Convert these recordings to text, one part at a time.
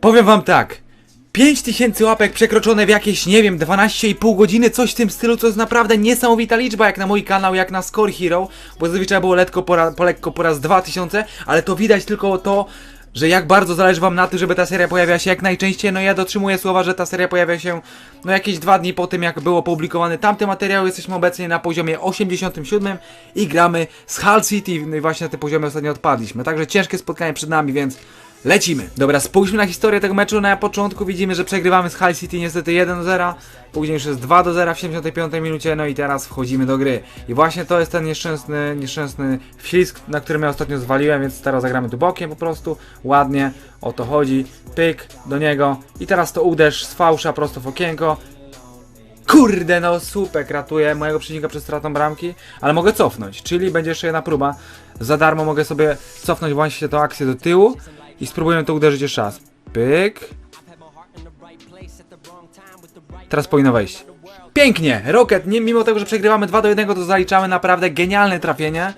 Powiem wam tak. 5000 łapek przekroczone w jakieś, nie wiem, 12,5 godziny, coś w tym stylu, co jest naprawdę niesamowita liczba, jak na mój kanał, jak na Score Hero, bo zazwyczaj było lekko po, po lekko po raz 2000, ale to widać tylko to, że jak bardzo zależy wam na tym, żeby ta seria pojawiała się jak najczęściej, no ja dotrzymuję słowa, że ta seria pojawia się, no jakieś dwa dni po tym, jak był opublikowany tamty materiał, jesteśmy obecnie na poziomie 87 i gramy z Hull City, no i właśnie na tym poziomie ostatnio odpadliśmy, także ciężkie spotkanie przed nami, więc Lecimy. Dobra, spójrzmy na historię tego meczu. Na początku widzimy, że przegrywamy z Hull City niestety 1-0. Później już jest 2-0 w 75 minucie. No i teraz wchodzimy do gry. I właśnie to jest ten nieszczęsny, nieszczęsny wślizg, na który ja ostatnio zwaliłem, więc teraz zagramy tu bokiem po prostu. Ładnie. O to chodzi. Pyk do niego. I teraz to uderz z fałsza prosto w okienko. Kurde, no słupek ratuje mojego przeciwnika przed stratą bramki, ale mogę cofnąć, czyli będzie jeszcze jedna próba. Za darmo mogę sobie cofnąć właśnie tę akcję do tyłu i spróbuję to uderzyć jeszcze raz. Pyk. Teraz powinno wejść. Pięknie! Rocket, nie, mimo tego, że przegrywamy 2 do 1, to zaliczamy naprawdę genialne trafienie.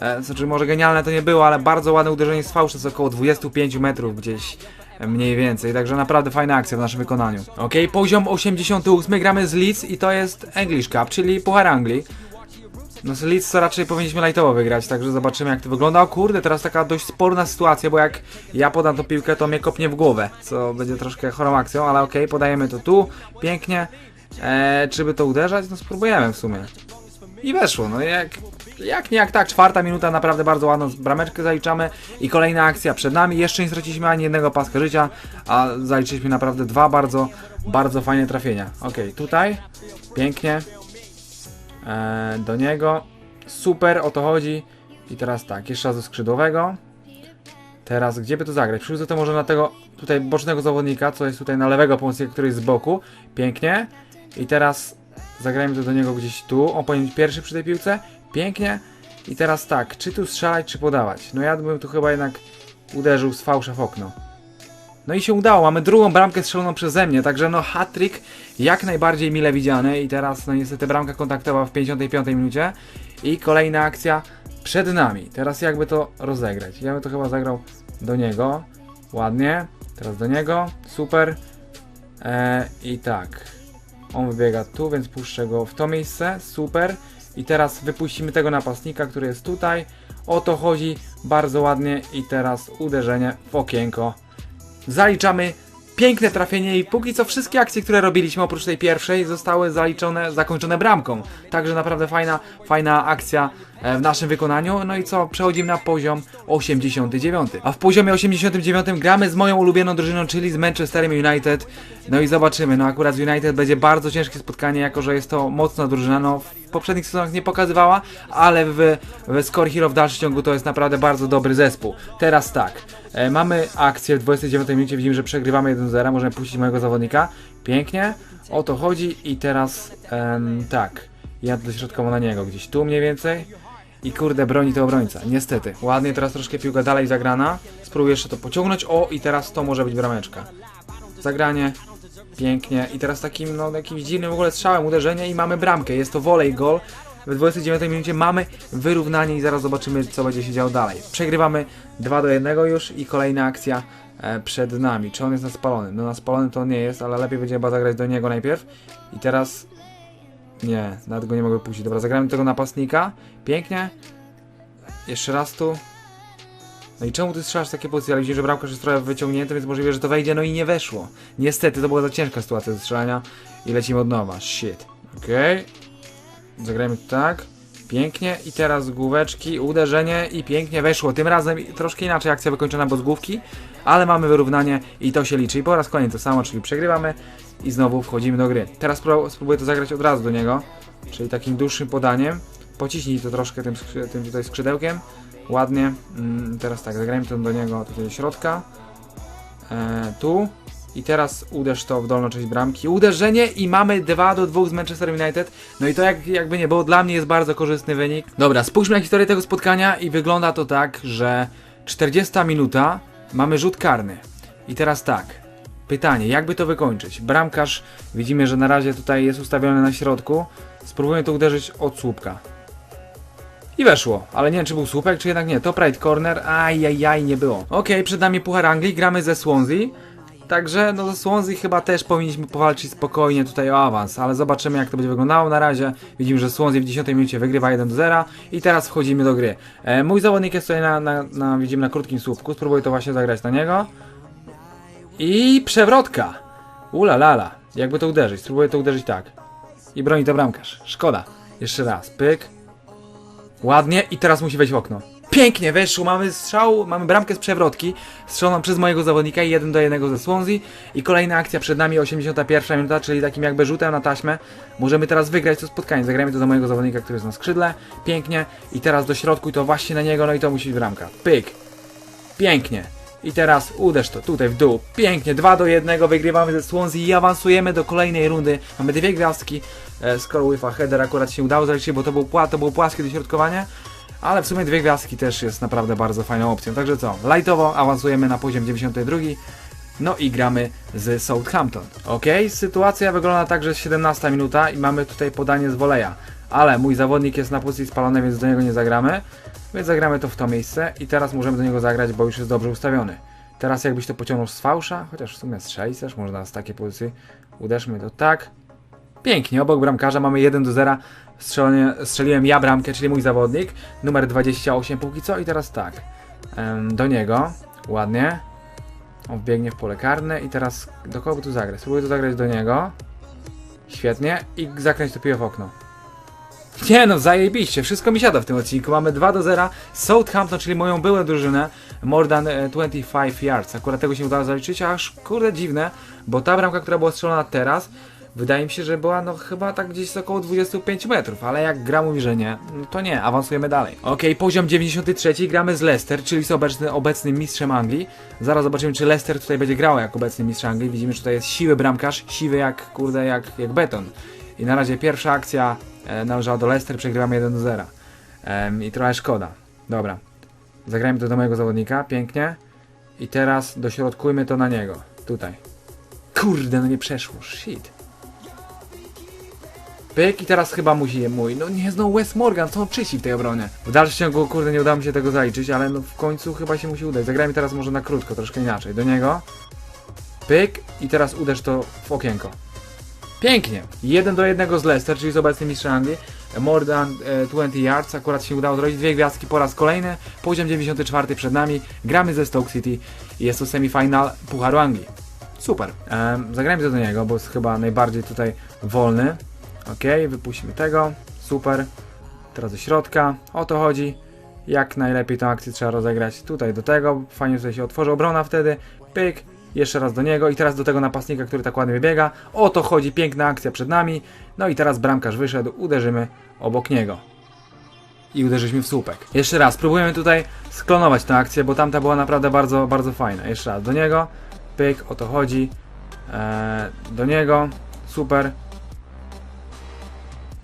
E, znaczy, może genialne to nie było, ale bardzo ładne uderzenie z fałszu z około 25 metrów gdzieś e, mniej więcej, także naprawdę fajna akcja w naszym wykonaniu. Ok, poziom 88 gramy z Leeds i to jest English Cup, czyli Puchar Anglii. No z Leeds to raczej powinniśmy lightowo wygrać, także zobaczymy jak to wygląda. O kurde, teraz taka dość sporna sytuacja, bo jak ja podam tą piłkę, to mnie kopnie w głowę, co będzie troszkę chorą akcją, ale okej, podajemy to tu, pięknie. Eee, czy by to uderzać? No spróbujemy w sumie. I weszło, no jak, jak nie jak tak, czwarta minuta, naprawdę bardzo ładną brameczkę zaliczamy i kolejna akcja przed nami, jeszcze nie straciliśmy ani jednego paska życia, a zaliczyliśmy naprawdę dwa bardzo, bardzo fajne trafienia. Okej, tutaj, pięknie, e, do niego, super, o to chodzi i teraz tak, jeszcze raz do skrzydłowego, teraz gdzie by to zagrać, przyrzucę to może na tego tutaj bocznego zawodnika, co jest tutaj na lewego pomocnika, który jest z boku, pięknie i teraz Zagrajmy to do niego gdzieś tu. On powinien być pierwszy przy tej piłce. Pięknie. I teraz tak, czy tu strzelać, czy podawać? No ja bym tu chyba jednak uderzył z fałsza w okno. No i się udało, mamy drugą bramkę strzeloną przeze mnie, także no hat-trick jak najbardziej mile widziany i teraz no niestety bramka kontaktowa w 55 minucie i kolejna akcja przed nami. Teraz jakby to rozegrać? Ja bym to chyba zagrał do niego, ładnie, teraz do niego, super eee, i tak. On wybiega tu, więc puszczę go w to miejsce. Super. I teraz wypuścimy tego napastnika, który jest tutaj. O to chodzi bardzo ładnie. I teraz uderzenie w okienko. Zaliczamy piękne trafienie i póki co wszystkie akcje, które robiliśmy oprócz tej pierwszej zostały zaliczone, zakończone bramką. Także naprawdę fajna, fajna akcja e, w naszym wykonaniu. No i co? Przechodzimy na poziom 89. A w poziomie 89 gramy z moją ulubioną drużyną, czyli z Manchesterem United. No i zobaczymy. No akurat z United będzie bardzo ciężkie spotkanie, jako że jest to mocna drużyna. No poprzednich sezonach nie pokazywała, ale w, w Score Hero w dalszym ciągu to jest naprawdę bardzo dobry zespół. Teraz tak. E, mamy akcję w 29 minucie, widzimy, że przegrywamy 1-0, możemy puścić mojego zawodnika. Pięknie, o to chodzi i teraz em, tak, jadę środkowo na niego, gdzieś tu mniej więcej. I kurde, broni to obrońca, niestety. Ładnie, teraz troszkę piłka dalej zagrana. Spróbuję jeszcze to pociągnąć, o i teraz to może być brameczka. Zagranie, pięknie. I teraz takim, no jakimś dziwnym w ogóle strzałem uderzenie i mamy bramkę, jest to volley goal. W 29 minucie mamy wyrównanie i zaraz zobaczymy, co będzie się działo dalej. Przegrywamy 2 do 1 już i kolejna akcja e, przed nami. Czy on jest na spalonym? No na spalonym to on nie jest, ale lepiej będzie chyba zagrać do niego najpierw. I teraz... Nie, nawet go nie mogę puścić. Dobra, zagramy tego napastnika. Pięknie. Jeszcze raz tu. No i czemu ty strzelasz takie pozycje? Ale widzisz, że bramkarz jest trochę wyciągnięty, więc możliwe, że to wejdzie, no i nie weszło. Niestety, to była za ciężka sytuacja do strzelania. I lecimy od nowa. Shit. Okej. Zagrajmy tak. Pięknie. I teraz główeczki, uderzenie i pięknie weszło. Tym razem troszkę inaczej akcja wykończona, bo z główki, ale mamy wyrównanie i to się liczy. I po raz kolejny to samo, czyli przegrywamy i znowu wchodzimy do gry. Teraz spró- spróbuję to zagrać od razu do niego, czyli takim dłuższym podaniem. Pociśnij to troszkę tym, tym tutaj skrzydełkiem. Ładnie. Mm, teraz tak, zagrajmy to do niego tutaj do środka. E, tu. I teraz uderz to w dolną część bramki. Uderzenie i mamy 2 do 2 z Manchester United. No i to jak, jakby nie było, dla mnie jest bardzo korzystny wynik. Dobra, spójrzmy na historię tego spotkania i wygląda to tak, że 40 minuta mamy rzut karny. I teraz tak. Pytanie, jakby to wykończyć? Bramkarz, widzimy, że na razie tutaj jest ustawiony na środku. Spróbuję to uderzyć od słupka. I weszło, ale nie wiem czy był słupek, czy jednak nie. Top right corner, ajajaj, nie było. Okej, przed nami Puchar Anglii, gramy ze Swansea. Także no z Swansea chyba też powinniśmy powalczyć spokojnie tutaj o awans, ale zobaczymy jak to będzie wyglądało na razie. Widzimy, że Swansea w 10 minucie wygrywa 1 do 0 i teraz wchodzimy do gry. E, mój zawodnik jest tutaj na, na, na, widzimy na krótkim słupku, spróbuję to właśnie zagrać na niego. I przewrotka! Ula lala, jakby to uderzyć, spróbuję to uderzyć tak. I broni to bramkarz, szkoda. Jeszcze raz, pyk. Ładnie i teraz musi wejść w okno. Pięknie weszło, mamy strzał, mamy bramkę z przewrotki, strzeloną przez mojego zawodnika i 1 do 1 ze Swansea i kolejna akcja przed nami, 81 minuta, czyli takim jakby rzutem na taśmę. Możemy teraz wygrać to spotkanie, zagrajmy to do mojego zawodnika, który jest na skrzydle, pięknie i teraz do środku i to właśnie na niego, no i to musi być bramka. Pyk, pięknie. I teraz uderz to tutaj w dół. Pięknie, 2 do 1 wygrywamy ze Swansea i awansujemy do kolejnej rundy. Mamy dwie gwiazdki. E, skoro UEFA Header akurat się udało zaliczyć, bo to, był, pła- to było płaskie dośrodkowanie. Ale w sumie dwie gwiazdki też jest naprawdę bardzo fajną opcją. Także co, lightowo awansujemy na poziom 92. No i gramy z Southampton. Ok, sytuacja wygląda tak, że jest 17 minuta i mamy tutaj podanie z woleja. Ale mój zawodnik jest na pozycji spalonej, więc do niego nie zagramy. Więc zagramy to w to miejsce i teraz możemy do niego zagrać, bo już jest dobrze ustawiony. Teraz jakbyś to pociągnął z fałsza, chociaż w sumie strzelić też można z takiej pozycji. Uderzmy to tak. Pięknie, obok bramkarza mamy 1 do 0. Strzelenie, strzeliłem ja bramkę, czyli mój zawodnik. Numer 28 póki co i teraz tak. Do niego. Ładnie. On biegnie w pole karne i teraz do kogo tu zagrać? Spróbuję to zagrać do niego. Świetnie. I zakręć to piłę w okno. Nie no, zajebiście, wszystko mi siada w tym odcinku. Mamy 2 do 0. Southampton, czyli moją byłą drużynę, more than e, 25 yards. Akurat tego się udało zaliczyć, aż kurde dziwne, bo ta bramka, która była strzelona teraz, wydaje mi się, że była no chyba tak gdzieś około 25 metrów, ale jak gra mówi, że nie, no to nie, awansujemy dalej. Okej, poziom 93, gramy z Leicester, czyli z obecny, obecnym mistrzem Anglii. Zaraz zobaczymy, czy Leicester tutaj będzie grał jak obecny mistrz Anglii. Widzimy, że tutaj jest siły bramkarz, siwy jak, kurde, jak, jak beton. I na razie pierwsza akcja e, należała do Leicester, przegrywamy 1 do 0. Em, I trochę szkoda. Dobra. Zagrajmy to do mojego zawodnika, pięknie. I teraz dośrodkujmy to na niego. Tutaj. Kurde, no nie przeszło, shit. Pyk i teraz chyba musi je mój. No nie, znowu Wes Morgan, on czyści w tej obronie. W dalszym ciągu, kurde, nie udało mi się tego zaliczyć, ale no w końcu chyba się musi udać. Zagrajmy teraz może na krótko, troszkę inaczej. Do niego. Pyk i teraz uderz to w okienko. Pięknie. 1 do 1 z Leicester, czyli z obecnym mistrzem Anglii. More than e, 20 yards. Akurat się udało zrobić dwie gwiazdki po raz kolejny. Poziom 94 przed nami. Gramy ze Stoke City jest to semifinal Pucharu Anglii. Super. Em, zagrajmy do niego, bo jest chyba najbardziej tutaj wolny. Ok, wypuśćmy tego. Super. Teraz do środka. O to chodzi. Jak najlepiej tę akcję trzeba rozegrać tutaj do tego. Fajnie tutaj się otworzy obrona wtedy. Pyk. Jeszcze raz do niego i teraz do tego napastnika, który tak ładnie wybiega. O to chodzi, piękna akcja przed nami. No i teraz bramkarz wyszedł, uderzymy obok niego. I uderzyliśmy w słupek. Jeszcze raz, próbujemy tutaj sklonować tę akcję, bo tamta była naprawdę bardzo, bardzo fajna. Jeszcze raz do niego. Pyk, o to chodzi. Eee, do niego. Super.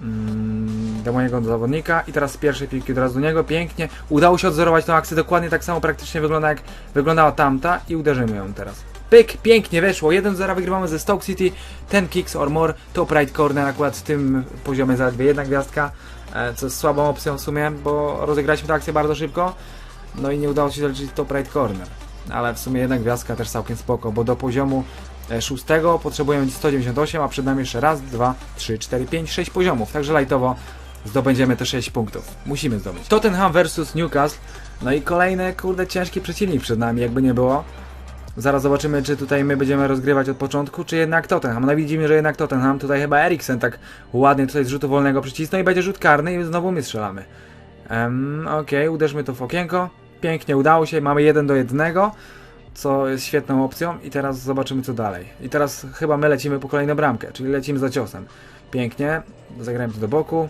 Mm, do mojego zawodnika i teraz z pierwszej piłki od razu do niego, pięknie, udało się odzorować tę akcję, dokładnie tak samo praktycznie wygląda jak wyglądała tamta i uderzymy ją teraz. Pyk, pięknie weszło, 1-0 wygrywamy ze Stoke City, ten kicks or more, top right corner akurat w tym poziomie zaledwie jedna gwiazdka, e, co jest słabą opcją w sumie, bo rozegraliśmy tę akcję bardzo szybko, no i nie udało się zaliczyć top right corner. Ale w sumie jedna gwiazdka też całkiem spoko, bo do poziomu e, szóstego potrzebujemy 198, a przed nami jeszcze raz, dwa, trzy, cztery, pięć, sześć poziomów. Także lajtowo zdobędziemy te 6 punktów. Musimy zdobyć. Tottenham versus Newcastle. No i kolejny, kurde, ciężki przeciwnik przed nami, jakby nie było. Zaraz zobaczymy, czy tutaj my będziemy rozgrywać od początku, czy jednak Tottenham. No widzimy, że jednak Tottenham. Tutaj chyba Eriksen tak ładnie tutaj z rzutu wolnego przycisnął i będzie rzut karny i znowu my strzelamy. Um, Okej, uderzmy to w okienko. Pięknie udało się, mamy 1 do 1, co jest świetną opcją i teraz zobaczymy co dalej. I teraz chyba my lecimy po kolejną bramkę, czyli lecimy za ciosem. Pięknie, zagrajmy to do boku.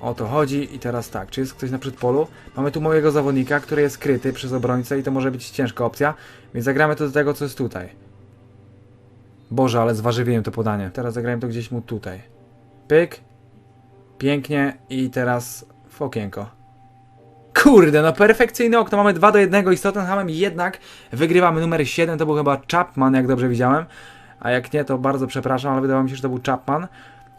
O to chodzi i teraz tak, czy jest ktoś na przedpolu? Mamy tu mojego zawodnika, który jest skryty przez obrońcę i to może być ciężka opcja, więc zagramy to do tego, co jest tutaj. Boże, ale zważywiłem to podanie. Teraz zagrajmy to gdzieś mu tutaj. Pyk. Pięknie i teraz w okienko. Kurde, no perfekcyjne okno. Mamy 2 do 1 i z Tottenhamem jednak wygrywamy numer 7. To był chyba Chapman, jak dobrze widziałem. A jak nie, to bardzo przepraszam, ale wydawało mi się, że to był Chapman.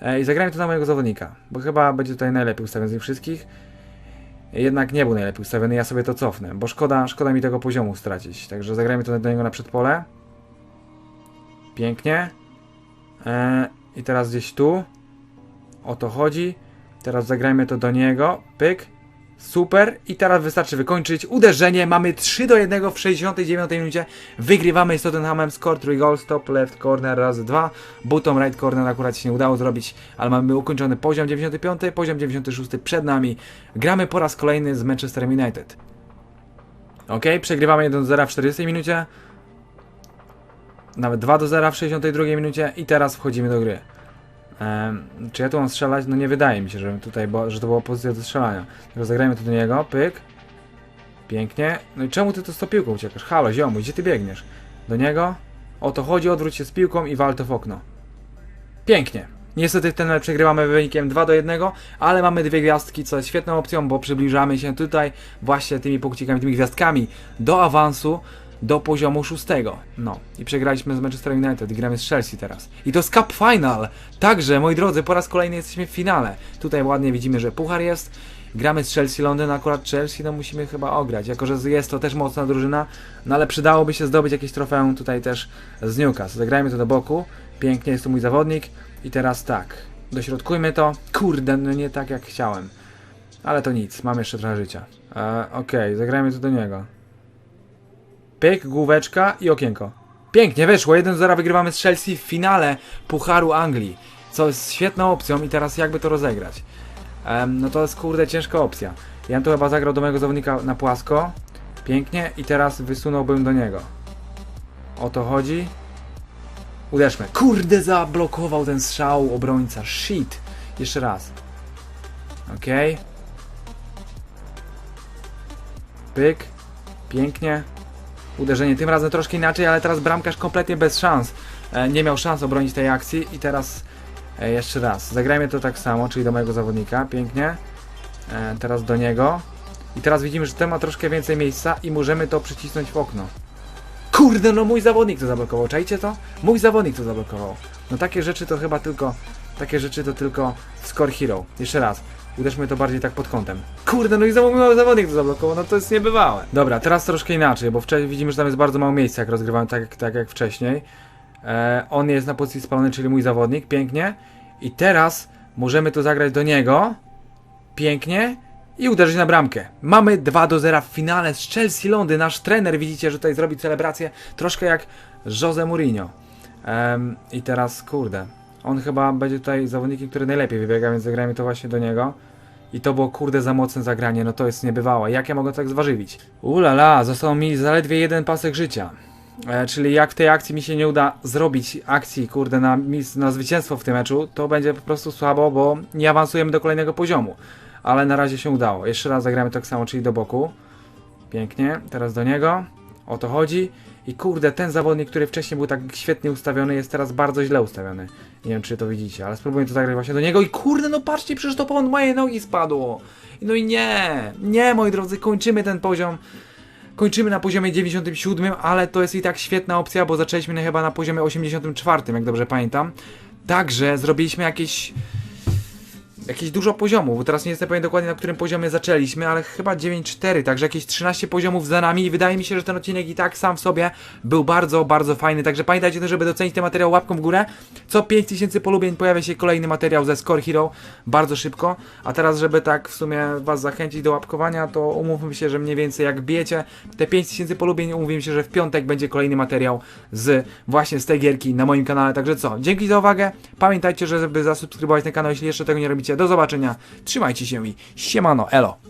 E, I zagrajmy to na mojego zawodnika, bo chyba będzie tutaj najlepiej ustawiony z nich wszystkich. Jednak nie był najlepiej ustawiony, ja sobie to cofnę, bo szkoda, szkoda mi tego poziomu stracić. Także zagrajmy to do niego na przedpole. Pięknie. E, I teraz gdzieś tu. O to chodzi. Teraz zagrajmy to do niego. Pyk. Super. I teraz wystarczy wykończyć uderzenie. Mamy 3 do 1 w 69 minucie. Wygrywamy z Tottenhamem. Score 3 goals. Top left corner razy 2. Bottom right corner akurat się nie udało zrobić, ale mamy ukończony poziom 95, poziom 96 przed nami. Gramy po raz kolejny z Manchester United. Ok, przegrywamy 1 do 0 w 40 minucie. Nawet 2 do 0 w 62 minucie i teraz wchodzimy do gry. Czy ja tu mam strzelać? No nie wydaje mi się, że tutaj, bo, że to była pozycja do strzelania. Tylko zagrajmy tu do niego, pyk. Pięknie. No i czemu ty tu z tą piłką uciekasz? Halo, ziomu, gdzie ty biegniesz? Do niego. O to chodzi, odwróć się z piłką i wal to w okno. Pięknie. Niestety ten mecz przegrywamy wynikiem 2 do 1, ale mamy dwie gwiazdki, co jest świetną opcją, bo przybliżamy się tutaj właśnie tymi punkcikami, tymi gwiazdkami do awansu do poziomu szóstego. No i przegraliśmy z Manchester United i gramy z Chelsea teraz. I to z Cup Final! Także, moi drodzy, po raz kolejny jesteśmy w finale. Tutaj ładnie widzimy, że puchar jest. Gramy z Chelsea Londyn, akurat Chelsea no musimy chyba ograć, jako że jest to też mocna drużyna, no ale przydałoby się zdobyć jakieś trofeum tutaj też z Newcastle. Zagrajmy to do boku, pięknie jest tu mój zawodnik i teraz tak, dośrodkujmy to, kurde, no nie tak jak chciałem, ale to nic, mamy jeszcze trochę życia. E, Okej, zagrajmy to do niego. Pyk, główeczka i okienko. Pięknie wyszło, 1-0 wygrywamy z Chelsea w finale Pucharu Anglii, co jest świetną opcją i teraz jakby to rozegrać. Em, no to jest kurde ciężka opcja. Ja bym tu chyba zagrał do mojego zawodnika na płasko. Pięknie i teraz wysunąłbym do niego. O to chodzi. Uderzmy. Kurde, zablokował ten strzał obrońca. Shit. Jeszcze raz. Okej. Pyk. Pięknie. Uderzenie tym razem troszkę inaczej, ale teraz bramkarz kompletnie bez szans. E, nie miał szans obronić tej akcji i teraz e, jeszcze raz. Zagrajmy to tak samo, czyli do mojego zawodnika. Pięknie. E, teraz do niego. I teraz widzimy, że ten ma troszkę więcej miejsca i możemy to przycisnąć w okno. Kurde, no mój zawodnik to zablokował. Czajcie to? Mój zawodnik to zablokował. No takie rzeczy to chyba tylko... Takie rzeczy to tylko Score Hero. Jeszcze raz. Uderzmy to bardziej tak pod kątem. Kurde, no i znowu mój zawodnik to zablokował, no to jest niebywałe. Dobra, teraz troszkę inaczej, bo wcześniej widzimy, że tam jest bardzo mało miejsca, jak rozgrywamy tak, jak- tak jak wcześniej. E, on jest na pozycji spalonej, czyli mój zawodnik, pięknie. I teraz możemy to zagrać do niego. Pięknie. I uderzyć na bramkę. Mamy 2 do 0 w finale z Chelsea Londyn. Nasz trener, widzicie, że tutaj zrobi celebrację troszkę jak Jose Mourinho. I teraz, kurde, on chyba będzie tutaj zawodnikiem, który najlepiej wybiega, więc zagrajmy to właśnie do niego. I to było kurde za mocne zagranie, no to jest niebywałe. Jak ja mogę tak zważywić? Ulala, został mi zaledwie jeden pasek życia. E, czyli jak w tej akcji mi się nie uda zrobić akcji, kurde, na, na zwycięstwo w tym meczu, to będzie po prostu słabo, bo nie awansujemy do kolejnego poziomu. Ale na razie się udało. Jeszcze raz zagramy tak samo, czyli do boku. Pięknie, teraz do niego. O to chodzi. I kurde, ten zawodnik, który wcześniej był tak świetnie ustawiony, jest teraz bardzo źle ustawiony. Nie wiem, czy to widzicie, ale spróbuję to zagrać właśnie do niego. I kurde, no patrzcie, przecież to pod moje nogi spadło. No i nie, nie, moi drodzy, kończymy ten poziom. Kończymy na poziomie 97, ale to jest i tak świetna opcja, bo zaczęliśmy chyba na poziomie 84, jak dobrze pamiętam. Także zrobiliśmy jakieś jakieś dużo poziomów, bo teraz nie jestem pewien dokładnie na którym poziomie zaczęliśmy, ale chyba 9-4, także jakieś 13 poziomów za nami i wydaje mi się, że ten odcinek i tak sam w sobie był bardzo, bardzo fajny, także pamiętajcie też, żeby docenić ten materiał łapką w górę. Co 5000 polubień pojawia się kolejny materiał ze Score Hero, bardzo szybko, a teraz, żeby tak w sumie was zachęcić do łapkowania, to umówmy się, że mniej więcej jak bijecie te 5000 polubień, umówimy się, że w piątek będzie kolejny materiał z właśnie z tej gierki na moim kanale, także co, dzięki za uwagę, pamiętajcie, żeby zasubskrybować ten kanał, jeśli jeszcze tego nie robicie, do zobaczenia, trzymajcie się i siemano, elo!